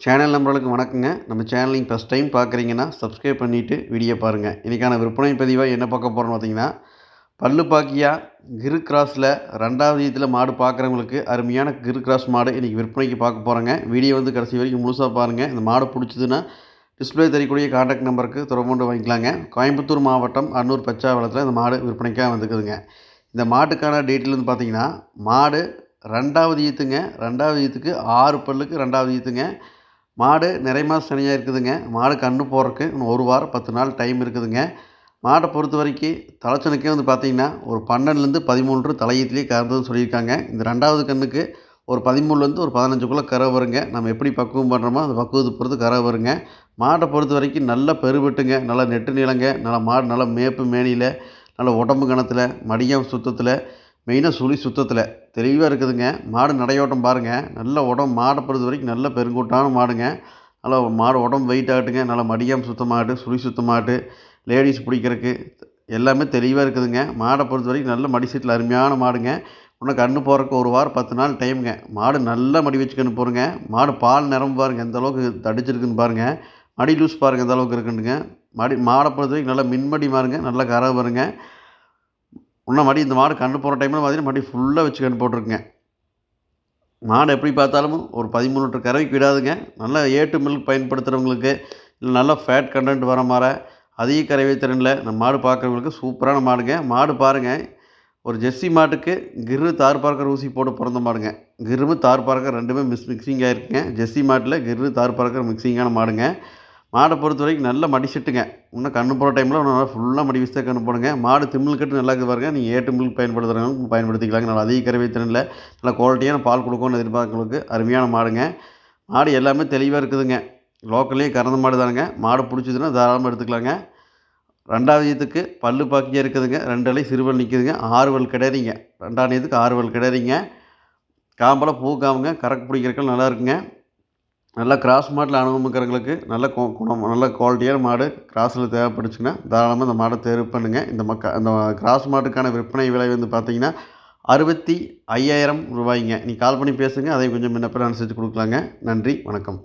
Channel நம்பர்களுக்கு வணக்கங்க. நம்ம சேனலிங் ஃபஸ்ட் டைம் பார்க்குறீங்கன்னா சப்ஸ்கிரைப் பண்ணிவிட்டு வீடியோ பாருங்கள் இன்றைக்கான விற்பனை பதிவாக என்ன பார்க்க போகிறோம்னு பார்த்தீங்கன்னா பல்லு பாக்கியா கிரு கிராஸில் ரெண்டாவது இதில் மாடு பார்க்குறவங்களுக்கு அருமையான கிரு கிராஸ் மாடு இன்றைக்கி விற்பனைக்கு பார்க்க போகிறோங்க வீடியோ வந்து கடைசி வரைக்கும் முழுசாக பாருங்கள் இந்த மாடு பிடிச்சதுன்னா டிஸ்பிளே தெரியக்கூடிய காண்டாக்ட் நம்பருக்கு தொடர்பு வாங்கிக்கலாங்க. கோயம்புத்தூர் மாவட்டம் அன்னூர் பச்சாவளத்தில் இந்த மாடு விற்பனைக்காக வந்துக்குதுங்க இந்த மாட்டுக்கான டீட்டெயில் வந்து பார்த்தீங்கன்னா மாடு ரெண்டாவது ஈத்துங்க ரெண்டாவது ஈத்துக்கு ஆறு பல்லுக்கு ரெண்டாவது ஈத்துங்க மாடு நிறைய சனியாக இருக்குதுங்க. மாடு கன்று போடுறக்கு இன்னும் ஒரு வாரம் பத்து நாள் டைம் இருக்குதுங்க. மாடை பொறுத்த வரைக்கும் தலைச்சனுக்கே வந்து பார்த்திங்கன்னா ஒரு பன்னெண்டுலேருந்து பதிமூன்று தலையீத்துலேயே கறந்ததுன்னு சொல்லியிருக்காங்க. இந்த ரெண்டாவது கண்ணுக்கு ஒரு பதிமூணுலேருந்து ஒரு பதினஞ்சுக்குள்ளே கரை வருங்க. நம்ம எப்படி பக்குவம் பண்ணுறோமோ அந்த பக்குவத்தை பொறுத்து கரை வருங்க. மாட்டை பொறுத்த வரைக்கும் நல்ல பெருவெட்டுங்க. நல்லா நெட்டு நிலங்க. நல்லா மாடு நல்லா மேப்பு மேனியில் நல்ல உடம்பு கணத்தில் மடியம் சுத்தத்தில் மெயினாக சுழி சுத்தத்தில். தெளிவாக இருக்குதுங்க. மாடு நடையோட்டம் பாருங்கள் நல்ல உடம்பு மாடை பொறுத்த வரைக்கும் நல்ல பெருங்கூட்டான மாடுங்க. நல்லா மாடு உடம்பு வெயிட் ஆகட்டுங்க. நல்லா மடியாமல் சுத்தமாகட்டு சுழி சுத்தமாகட்டு லேடிஸ் பிடிக்கிறதுக்கு எல்லாமே தெளிவாக இருக்குதுங்க. மாடை பொறுத்த வரைக்கும் நல்ல மடி சீட்டில் அருமையான மாடுங்க. இன்னும் கன்று போகிறக்கு ஒரு வாரம் பத்து நாள் டைமுங்க. மாடு நல்லா மடி வச்சு போகிறங்க மாடு பால் நிரம்பு பாருங்கள் எந்த அளவுக்கு தடிச்சிருக்குன்னு பாருங்கள் மடி லூஸ் பாருங்கள் எந்த அளவுக்கு இருக்குன்னுங்க. மடி மாடை பொறுத்த வரைக்கும் நல்லா மின்மடி மாருங்க நல்லா கரை பாருங்கள் இன்னும் மடி இந்த மாடு கன்று போகிற டைமில் பார்த்தீங்கன்னா மடி ஃபுல்லாக வச்சு கன்று போட்டிருக்குங்க. மாடு எப்படி பார்த்தாலும் ஒரு பதிமூணு லிட்டர் கறவைக்கு விடாதுங்க நல்லா ஏட்டு மில்க் பயன்படுத்துகிறவங்களுக்கு இல்லை நல்லா ஃபேட் கண்டென்ட் வர மாதிரி அதிக கறவை திறனில் நம்ம மாடு பார்க்குறவங்களுக்கு சூப்பரான மாடுங்க. மாடு பாருங்கள் ஒரு ஜெர்சி மாட்டுக்கு கிரு தார் பார்க்கர் ஊசி போட்டு பிறந்த மாடுங்க. கிருமு தார் பார்க்கர் ரெண்டுமே மிஸ் மிக்சிங் ஆகிருக்குங்க ஜெர்சி மாட்டில் கிரு தார் பார்க்கர் மிக்சிங்கான மாடுங்க. மாடை பொறுத்த வரைக்கும் நல்ல மடிச்சிட்டுங்க இன்னும் கண்ணு போகிற டைமில் நல்லா ஃபுல்லாக மடி விசித்த கண்ணு போடுங்க. மாடு திம்மில் கட்டு நல்லா இருக்குது பாருங்கள் நீங்கள் ஏட்டு மில்க் பயன்படுத்துகிறவங்க பயன்படுத்திக்கலாங்க. நல்லா அதிக கறவை திறனில் நல்லா குவாலிட்டியான பால் கொடுக்கும்னு எதிர்பார்க்கறவங்களுக்கு அருமையான மாடுங்க. மாடு எல்லாமே தெளிவாக இருக்குதுங்க. லோக்கல்லையே கறந்த மாடு தானுங்க மாடு பிடிச்சதுன்னா தாராளமாக எடுத்துக்கலாங்க. ரெண்டாவது இதுக்கு பல்லு பாக்கியாக இருக்குதுங்க. ரெண்டு அலை சிறுவல் நிற்குதுங்க ஆறுவல் வல் ரெண்டாவது இதுக்கு ஆறுவல் காம்பெல்லாம் பூ காமுங்க. கரக்கு பிடிக்கிறதுக்கு நல்லா இருக்குங்க. நல்லா கிராஸ் மாட்டில் அனுபவம் இருக்கிறவங்களுக்கு நல்ல குணம் நல்ல குவாலிட்டியான மாடு கிராஸில் தேவைப்படுச்சுன்னா தாராளமாக இந்த மாடை தேர்வு பண்ணுங்கள் இந்த மக்க அந்த கிராஸ் மாட்டுக்கான விற்பனை விலை வந்து பார்த்தீங்கன்னா அறுபத்தி ஐயாயிரம் ரூபாய்ங்க. நீ கால் பண்ணி பேசுங்க அதையும் கொஞ்சம் முன்ன அனுசரித்து கொடுக்கலாங்க. நன்றி வணக்கம்.